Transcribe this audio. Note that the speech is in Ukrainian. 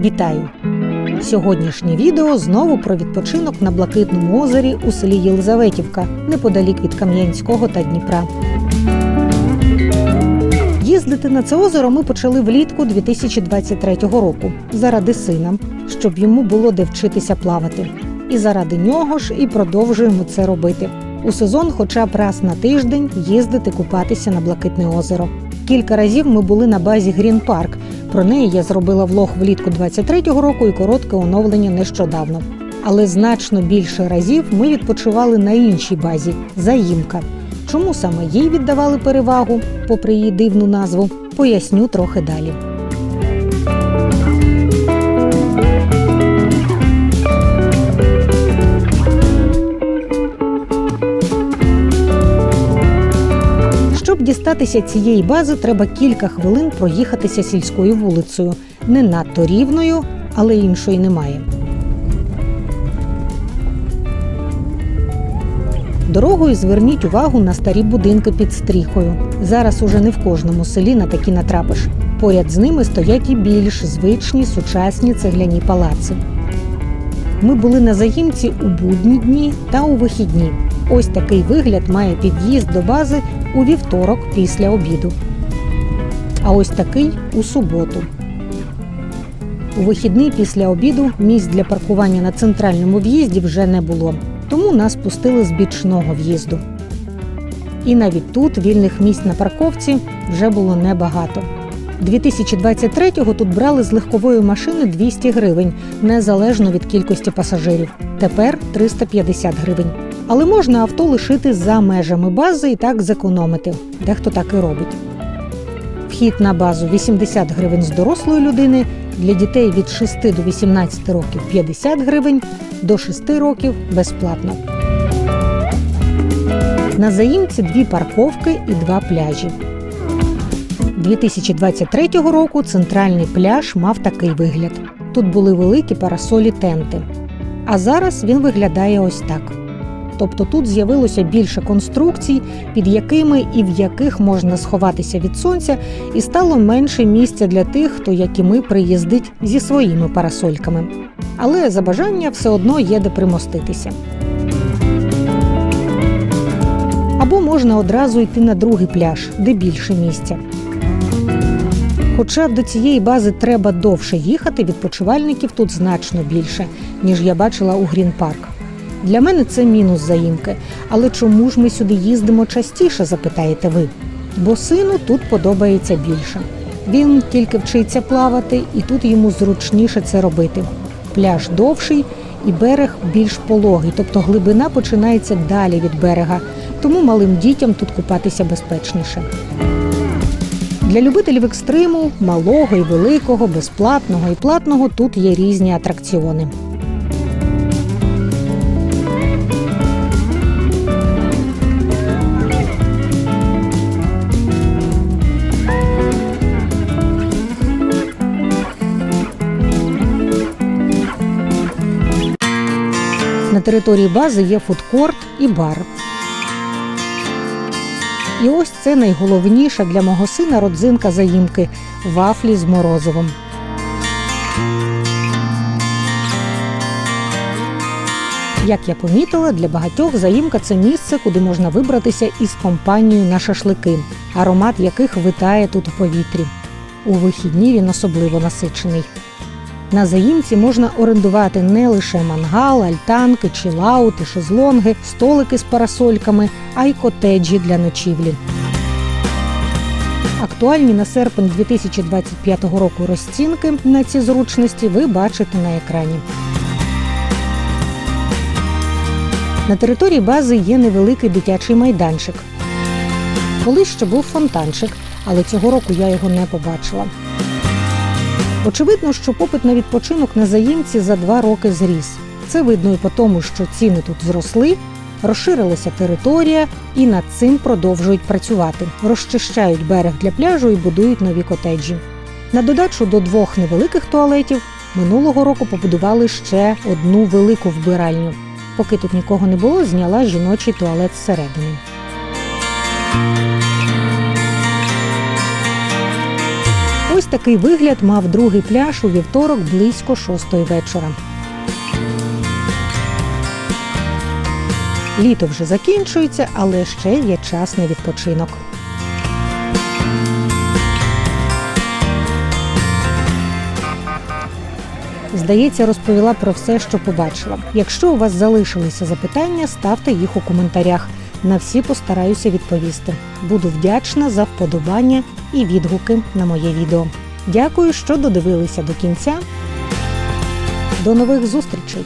Вітаю! Сьогоднішнє відео знову про відпочинок на Блакитному озері у селі Єлизаветівка, неподалік від Кам'янського та Дніпра. Їздити на це озеро ми почали влітку 2023 року заради сина, щоб йому було де вчитися плавати. І заради нього ж і продовжуємо це робити. У сезон, хоча б раз на тиждень, їздити купатися на Блакитне озеро. Кілька разів ми були на базі Грін Парк. Про неї я зробила влог влітку 23-го року і коротке оновлення нещодавно. Але значно більше разів ми відпочивали на іншій базі Заїмка. Чому саме їй віддавали перевагу, попри її дивну назву, поясню трохи далі. Дістатися цієї бази, треба кілька хвилин проїхатися сільською вулицею, не надто рівною, але іншої немає. Дорогою зверніть увагу на старі будинки під стріхою. Зараз уже не в кожному селі на такі натрапиш. Поряд з ними стоять і більш звичні сучасні цегляні палаци. Ми були на заїмці у будні дні та у вихідні. Ось такий вигляд має під'їзд до бази у вівторок після обіду. А ось такий у суботу. У вихідний після обіду місць для паркування на центральному в'їзді вже не було, тому нас пустили з бічного в'їзду. І навіть тут вільних місць на парковці вже було небагато. 2023-го тут брали з легкової машини 200 гривень, незалежно від кількості пасажирів. Тепер 350 гривень. Але можна авто лишити за межами бази і так зекономити. Дехто так і робить. Вхід на базу 80 гривень з дорослої людини, для дітей від 6 до 18 років 50 гривень, до 6 років безплатно. На заїмці дві парковки і два пляжі. 2023 року центральний пляж мав такий вигляд. Тут були великі парасолі тенти. А зараз він виглядає ось так. Тобто тут з'явилося більше конструкцій, під якими і в яких можна сховатися від сонця, і стало менше місця для тих, хто, як і ми, приїздить зі своїми парасольками. Але за бажання все одно є де примоститися. Або можна одразу йти на другий пляж, де більше місця. Хоча до цієї бази треба довше їхати, відпочивальників тут значно більше, ніж я бачила у Грін Парк. Для мене це мінус заїмки. Але чому ж ми сюди їздимо частіше, запитаєте ви? Бо сину тут подобається більше. Він тільки вчиться плавати, і тут йому зручніше це робити. Пляж довший і берег більш пологий, тобто глибина починається далі від берега, тому малим дітям тут купатися безпечніше. Для любителів екстриму, малого і великого, безплатного і платного тут є різні атракціони. На території бази є фудкорт і бар. І ось це найголовніша для мого сина родзинка заїмки вафлі з морозивом. Як я помітила, для багатьох заїмка це місце, куди можна вибратися із компанією на шашлики, аромат яких витає тут у повітрі. У вихідні він особливо насичений. На заїмці можна орендувати не лише мангал, альтанки, чилаути, шезлонги, столики з парасольками, а й котеджі для ночівлі. Актуальні на серпень 2025 року розцінки на ці зручності ви бачите на екрані. На території бази є невеликий дитячий майданчик. Колись ще був фонтанчик, але цього року я його не побачила. Очевидно, що попит на відпочинок на заїмці за два роки зріс. Це видно і по тому, що ціни тут зросли, розширилася територія і над цим продовжують працювати. Розчищають берег для пляжу і будують нові котеджі. На додачу до двох невеликих туалетів минулого року побудували ще одну велику вбиральню. Поки тут нікого не було, зняла жіночий туалет зсередини. Такий вигляд мав другий пляж у вівторок близько шостої вечора. Літо вже закінчується, але ще є час на відпочинок. Здається, розповіла про все, що побачила. Якщо у вас залишилися запитання, ставте їх у коментарях. На всі постараюся відповісти. Буду вдячна за вподобання і відгуки на моє відео. Дякую, що додивилися до кінця. До нових зустрічей!